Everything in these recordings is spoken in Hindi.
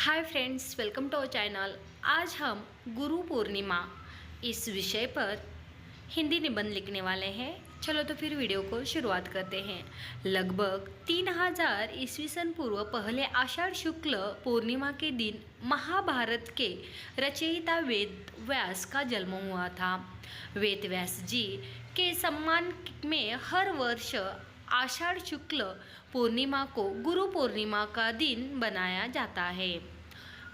Hi friends welcome to our channel आज हम गुरु पूर्णिमा इस विषय पर हिंदी निबंध लिखने वाले हैं। चलो तो फिर वीडियो को शुरुआत करते हैं। लगभग तीन हज़ार ईस्वी सन पूर्व पहले आषाढ़ शुक्ल पूर्णिमा के दिन महाभारत के रचयिता वेद व्यास का जन्म हुआ था। वेद व्यास जी के सम्मान में हर वर्ष आषाढ़ शुक्ल पूर्णिमा को गुरु पूर्णिमा का दिन बनाया जाता है।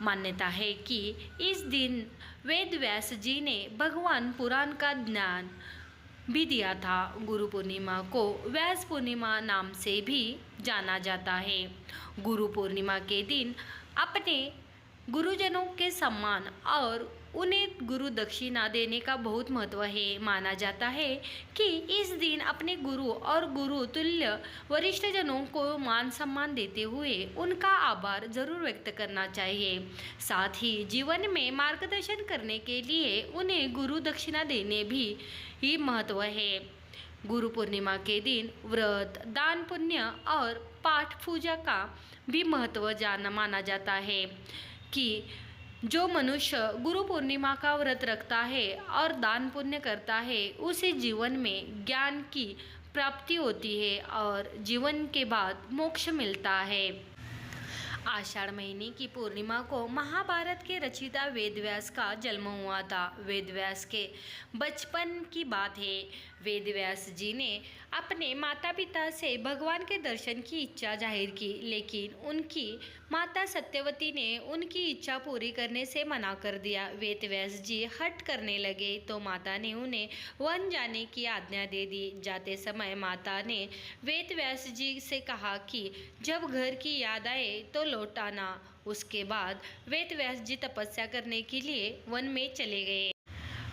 मान्यता है कि इस दिन वेद व्यास जी ने भगवान पुराण का ज्ञान भी दिया था। गुरु पूर्णिमा को व्यास पूर्णिमा नाम से भी जाना जाता है। गुरु पूर्णिमा के दिन अपने गुरुजनों के सम्मान और उन्हें गुरु दक्षिणा देने का बहुत महत्व है, माना जाता है कि इस दिन अपने गुरु और गुरु तुल्य वरिष्ठ जनों को मान सम्मान देते हुए उनका आभार ज़रूर व्यक्त करना चाहिए। साथ ही जीवन में मार्गदर्शन करने के लिए उन्हें गुरु दक्षिणा देने भी ही महत्व है। गुरु पूर्णिमा के दिन व्रत, दान पुण्य और पाठ पूजा का भी महत्व जाना, माना जाता है कि जो मनुष्य गुरु पूर्णिमा का व्रत रखता है और दान पुण्य करता है, उसे जीवन में ज्ञान की प्राप्ति होती है और जीवन के बाद मोक्ष मिलता है। आषाढ़ महीने की पूर्णिमा को महाभारत के रचिता वेदव्यास का जन्म हुआ था। वेदव्यास के बचपन की बात है। वेदव्यास जी ने अपने माता पिता से भगवान के दर्शन की इच्छा ज़ाहिर की, लेकिन उनकी माता सत्यवती ने उनकी इच्छा पूरी करने से मना कर दिया। वेदव्यास जी हट करने लगे तो माता ने उन्हें वन जाने की आज्ञा दे दी। जाते समय माता ने वेदव्यास जी से कहा कि जब घर की याद आए तो लौट आना उसके बाद वेद व्यास जी तपस्या करने के लिए वन में चले गए।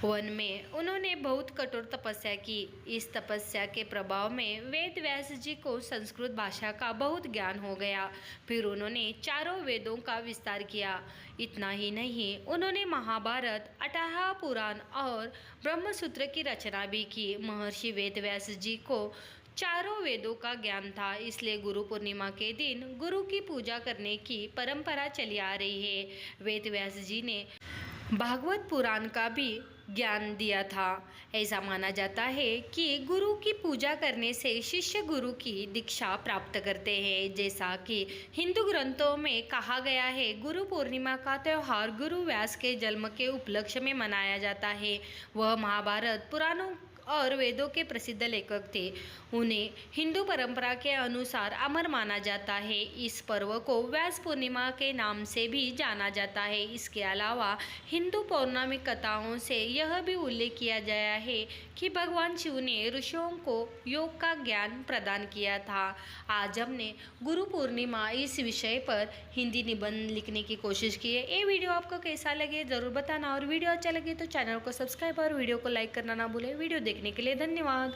वन में उन्होंने बहुत कठोर तपस्या की। इस तपस्या के प्रभाव में वेद व्यास जी को संस्कृत भाषा का बहुत ज्ञान हो गया। फिर उन्होंने चारों वेदों का विस्तार किया। इतना ही नहीं, उन्होंने महाभारत, अठारह पुराण और ब्रह्मसूत्र की रचना भी की। महर्षि वेद व्यास जी को चारों वेदों का ज्ञान था, इसलिए गुरु पूर्णिमा के दिन गुरु की पूजा करने की परंपरा चली आ रही है। वेद व्यास जी ने भागवत पुराण का भी ज्ञान दिया था। ऐसा माना जाता है कि गुरु की पूजा करने से शिष्य गुरु की दीक्षा प्राप्त करते हैं। जैसा कि हिंदू ग्रंथों में कहा गया है, गुरु पूर्णिमा का त्यौहार गुरु व्यास के जन्म के उपलक्ष्य में मनाया जाता है। वह महाभारत पुराणों और वेदों के प्रसिद्ध लेखक थे। उन्हें हिंदू परंपरा के अनुसार अमर माना जाता है। इस पर्व को व्यास पूर्णिमा के नाम से भी जाना जाता है। इसके अलावा हिंदू पौर्णमिक कथाओं से यह भी उल्लेख किया गया है कि भगवान शिव ने ऋषियों को योग का ज्ञान प्रदान किया था। आज हमने गुरु पूर्णिमा इस विषय पर हिंदी निबंध लिखने की कोशिश की है। ये वीडियो आपको कैसा लगे ज़रूर बताना। और वीडियो अच्छा लगे तो चैनल को सब्सक्राइब और वीडियो को लाइक करना ना भूलें। वीडियो देखने के लिए धन्यवाद।